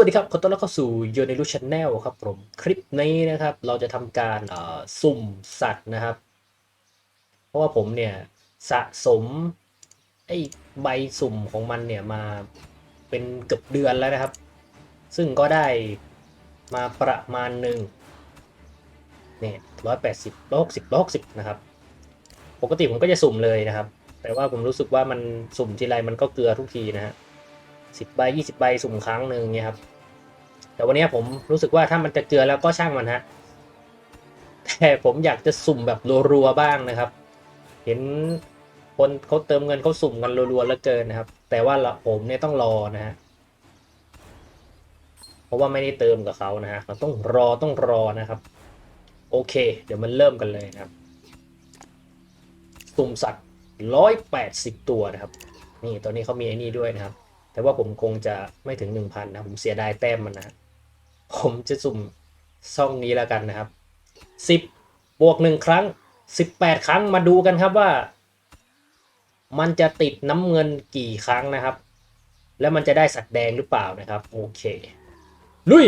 วัสดีครับ ขอต้อนรับเข้าสู่ยในรูชแนลครับผม คลิปนี้นะครับ เราจะทำการสุ่มสัตว์นะครับ เพราะว่าผมเนี่ยสะสมไอ้ใบสุ่มของมันเนี่ยมาเป็นเกือบเดือนแล้วนะครับ ซึ่งก็ได้มาประมาณหนึ่งเนี่ยร้อยแปดสิบร้อยหกสิบร้อยหกสิบนะครับ ปกติผมก็จะสุ่มเลยนะครับ แต่ว่าผมรู้สึกว่ามันสุ่มทีไรมันก็เกลือทุกทีนะฮะ สิบใบยี่สิบใบสุ่มครั้งหนึ่งเนี่ยครับแต่วันนี้ผมรู้สึกว่าถ้ามันจะเกลือแล้วก็ช่างมันฮะแต่ผมอยากจะสุ่มแบบรัวๆบ้างนะครับ เห็นคนเขาเติมเงินเขาสุ่มกันรัวๆแล้วเกินนะครับ แต่ว่าเราผมเนี่ยต้องรอนะฮะเพราะว่าไม่ได้เติมกับเขานะฮะเราต้องรอต้องรอนะครับ โอเค เดี๋ยวมันเริ่มกันเลยนะครับ สุ่มสัตว์ร้อยแปดสิบตัวนะครับ นี่ตอนนี้เขามีไอ้นี่ด้วยนะครับ แต่ว่าผมคงจะไม่ถึง 1,000 นะ ผมเสียดายแต้มมันนะ ผมจะสุ่มซ่องนี้แล้วกันนะครับ 10 บวก 1 ครั้ง 18 ครั้งมาดูกันครับว่า มันจะติดน้ำเงินกี่ครั้งนะครับ แล้วมันจะได้สัตว์แดงหรือเปล่านะครับ โอเค ลุย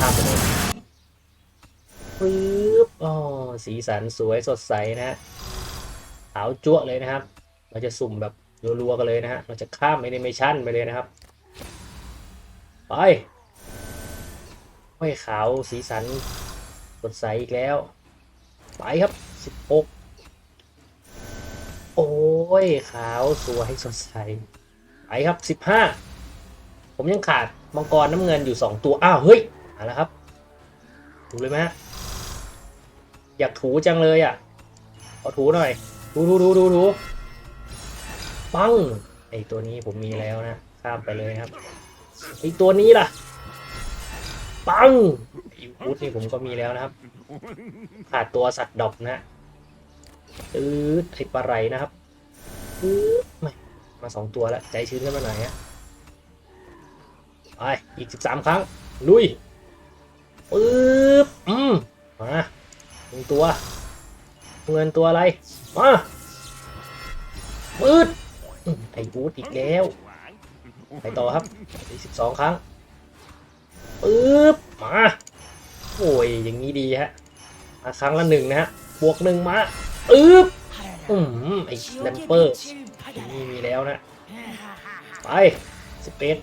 ข้ามไปเลยปึ๊บอ๋อสีสันสวยสดใสนะฮะขาวจั๊วเลยนะครับ เราจะสุ่มแบบรัวๆกันเลยนะฮะ เราจะข้ามแอนิเมชันไปเลยนะครับ ไปห้อยขาวสีสันสดใสอีกแล้ว ไปครับ 16 โอ้ย ขาวสวยสดใส ไปครับ 15 ผมยังขาดมังกรน้ำเงินอยู่ 2 ตัว อ้าว เฮ้ยมาแล้วครับ ถูเลยไหมฮะ อยากถูจังเลยอะ ขอถูหน่อย ถูถูถูถูถู ปังไอตัวนี้ผมมีแล้วนะข้ามไปเลยครับไอตัวนี้ล่ะ ปังอีวูดนี่ผมก็มีแล้วนะครับขาดตัวสัตว์ดอกนะตืดไอปลาไหลนะครับตืดไม่มาสองตัวแล้วใจชื้นขึ้นมาหน่อยฮะไปอีกสิบสามครั้งลุยปึ๊บอืมมาหนึ่งตัว เงินตัวอะไร มาปืดอืม ไอ้บูธอีกแล้ว ไปต่อครับอีกสิบสองครั้งปึ๊บมา โอ้ย อย่างนี้ดีฮะมาครั้งละหนึ่งนะฮะ บวกหนึ่งมาปึ๊บอืมไอ้แลมเปอร์นี่มีแล้วนะ ไปสิบเอ็ด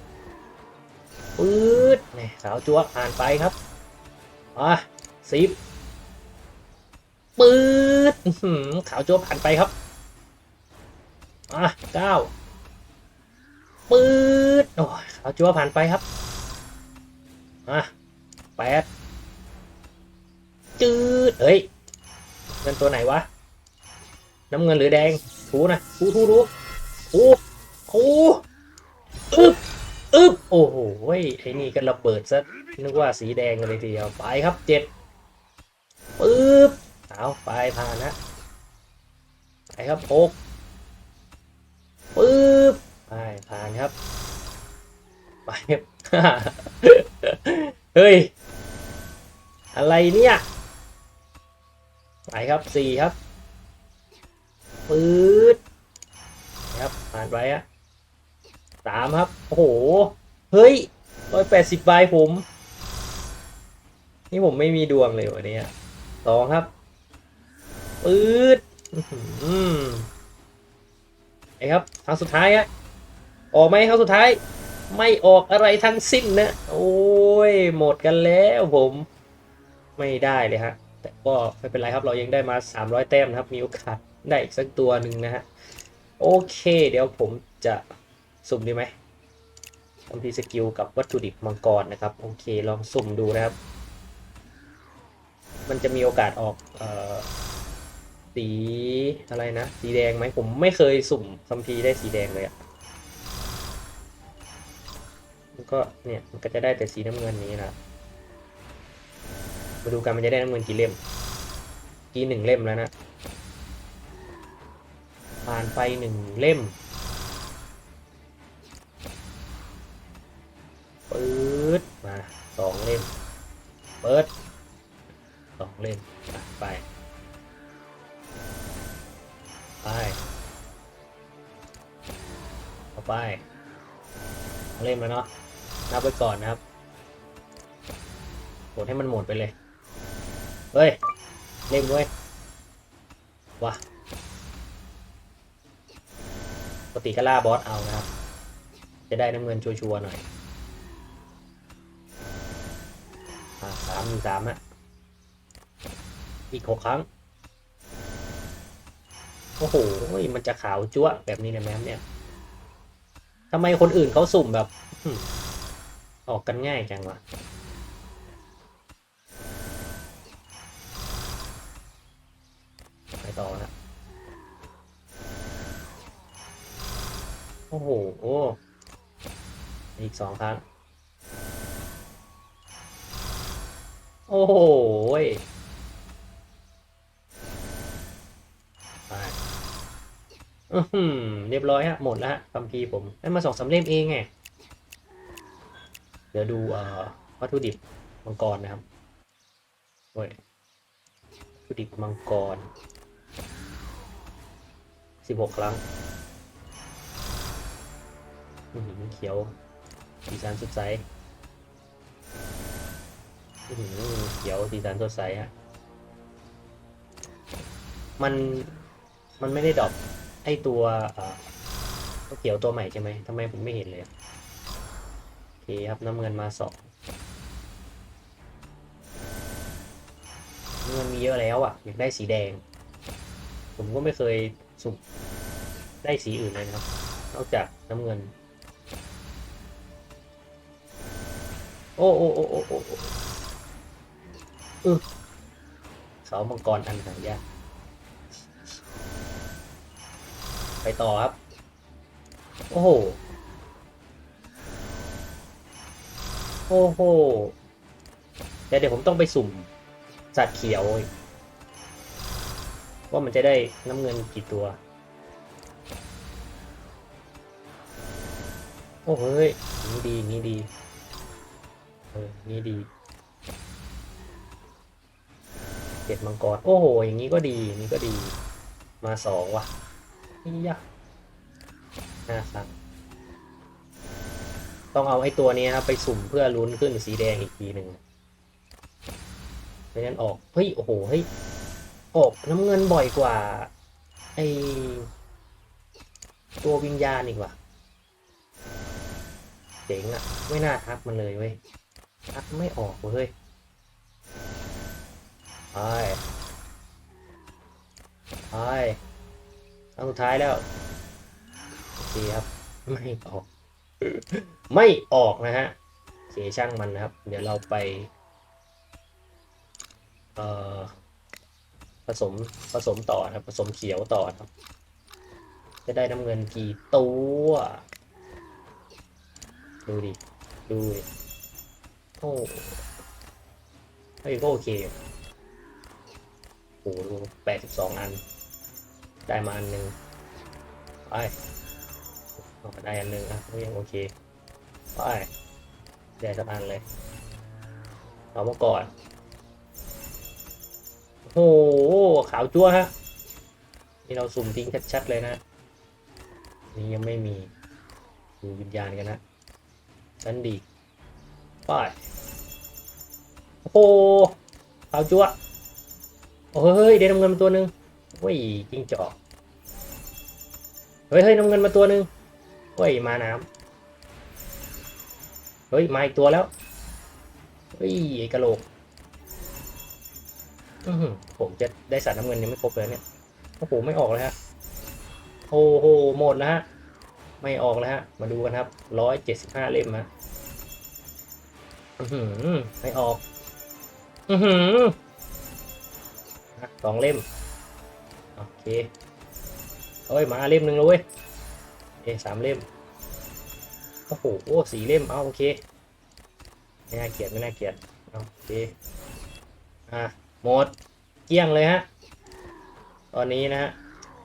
ปื๊ดนี่สาวจั๊วผ่านไปครับมาสิบปื๊ดอื้อหือขาวจั๊วผ่านไปครับ อะเก้าปื๊ดโอ้ยขาจัวผ่านไปครับอะแปดจืดเฮ้ยเงินตัวไหนวะ น้ำเงินหรือแดงถูนะถูถูถูถูถูอึบอึบโอ้โหไอ้นี่ก็ระเบิดซะนึกว่าสีแดงเลยทีเดียวไปครับเจ็ดปึ๊บเอาไปผ่านนะไปครับหก ปึ๊บไปผ่านครับ ไปครับเฮ้ย อะไรเนี่ย ไปครับสี่ครับปื๊ดครับผ่านไปอะสามครับ โอ้โห เฮ้ยร้อยแปดสิบใบผม นี่ผมไม่มีดวงเลยวันนี้สองครับปื๊ดอื้อหือ ไอ้ครับครั้งสุดท้ายอะออกไหมครั้งสุดท้าย ไม่ออกอะไรทั้งสิ้นนะโอ้ยหมดกันแล้วผมไม่ได้เลยฮะแต่ก็ไม่เป็นไรครับเรายังได้มา 300 แต้มนะครับ มีโอกาสได้อีกสักตัวหนึ่งนะฮะโอเค เดี๋ยวผมจะสุ่มดีไหมทำทีสกิลกับวัตถุดิบมังกรนะครับ โอเคลองสุ่มดูนะครับ มันจะมีโอกาสออกเอ่อ สีอะไรนะ สีแดงไหมผมไม่เคยสุ่มคัมพีได้สีแดงเลยอะมันก็เนี่ยมันก็จะได้แต่สีน้ำเงินนี้นะมาดูกันมันจะได้น้ำเงินกี่เล่ม กี่หนึ่งเล่มแล้วนะผ่านไปหนึ่งเล่ม เล่มแล้วเนาะนับไว้ก่อนนะครับกดให้มันหมดไปเลย เฮ้ย เล่มด้วยวะปกติก็ล่าบอสเอานะครับ จะได้น้ำเงินชัวร์ๆหน่อยสามสามฮะอีกหกครั้ง โอ้โห มันจะขาวจั๊วะแบบนี้เนี่ยแม่เนี่ย ทำไมคนอื่นเขาสุ่มแบบออกกันง่ายจังวะไปต่อนะโอ้โหอีกสองครั้ง โอ้โห อือหือเรียบร้อยฮะหมดแล้วฮะคัมภีร์ผมได้มาสองสามเล่มเองไงเดี๋ยวดูเอ่อวัตถุดิบมังกรนะครับโอ้ยวัตถุดิบมังกรสิบหกครั้งอือหือเขียวสีสันสดใสอือหือเขียวสีสันสดใสฮะมันมันไม่ได้ดรอป ไอตัวเอ่อตัวเขียวตัวใหม่ใช่ไหมทำไมผมไม่เห็นเลยโอเคครับน้ำเงินมาสองเงินมีเยอะแล้วอะอยากได้สีแดง ผมก็ไม่เคยสุ่มได้สีอื่นเลยนะครับนอกจากน้ำเงิน โอ้โอ้โอ้โอ้โอ้โอ้อึ๊เขามังกรอันหายาก ไปต่อครับ โอ้โห โอ้โห เดี๋ยวเดี๋ยวผมต้องไปสุ่มสัตว์เขียว ว่ามันจะได้น้ำเงินกี่ตัว โอ้เฮ้ย นี่ดี นี่ดี เออ นี่ดีเจ็ดมังกร โอ้โห อย่างนี้ก็ดี อย่างนี้ก็ดี มาสองว่ะ นี่ยะห้าครั้งต้องเอาไอ้ตัวนี้ครับไปสุ่มเพื่อลุ้นขึ้นสีแดงอีกทีหนึ่งไม่งั้นออก เฮ้ย โอ้โห เฮ้ย ออกน้ำเงินบ่อยกว่า ไอตัววิญญาณอีกว่ะเจ๋งอะไม่น่าทักมันเลยเว้ย ทักไม่ออกเว้ยไปไป ครั้งสุดท้ายแล้วโอเครับ ไม่ออก ไม่ออกนะฮะโอเคช่างมันนะครับ เดี๋ยวเราไป เอ่อ ผสมผสมต่อนะครับ ผสมเขียวต่อนะครับ จะได้น้ำเงินกี่ตัว ดูดิ ดูดิโอ้เฮ้ยก็โอเคโอ้โหแปดสิบสองอัน ได้มาอันหนึ่งไปได้อันหนึ่งอะก็ยังโอเคไปได้สักอันเลย เอามาก่อนโอ้โหขาวจั๊วฮะนี่เราสุ่มทิ้งชัดๆเลยนะ นี่ยังไม่มีดูวิญญาณกันนะนั่นดีไปโอ้โหขาวจั๊วเฮ้ยได้น้ำเงินมาตัวหนึ่ง เฮ้ยจิงจอก เฮ้ยเฮ้ยน้ำเงินมาตัวหนึ่งเฮ้ยมาน้ำเฮ้ยมาอีกตัวแล้ว เฮ้ยไอ้กะโหลกอื้อหือผมจะได้สารน้ำเงินยังไม่ครบเลยเนี่ยโอ้โหไม่ออกเลยฮะโอ้โหหมดแล้วฮะไม่ออกแล้วฮะ มาดูกันครับร้อยเจ็ดสิบห้าเล่มฮะอือไม่ออก อือหือสองเล่ม โอเคเอ้ยมาเล่มหนึ่งเลยเว้ยเอสามเล่มโอ้โหโอ้สี่เล่มเอาโอเคไม่น่าเกลียดไม่น่าเกลียดเอาโอเคอะหมดเกี้ยงเลยฮะตอนนี้นะฮะ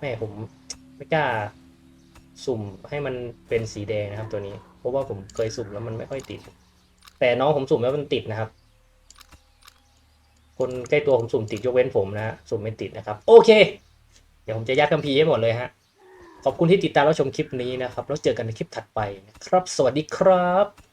แม่ผมไม่กล้าสุ่มให้มันเป็นสีแดงนะครับตัวนี้ เพราะว่าผมเคยสุ่มแล้วมันไม่ค่อยติด แต่น้องผมสุ่มแล้วมันติดนะครับ คนใกล้ตัวผมสุ่มติดยกเว้นผมนะฮะสุ่มไม่ติดนะครับ โอเค ดี๋ยวผมจะยัดคัมภีร์ให้หมดเลยฮะ ขอบคุณที่ติดตามรับชมคลิปนี้นะครับ แล้วเจอกันในคลิปถัดไปนะครับ สวัสดีครับ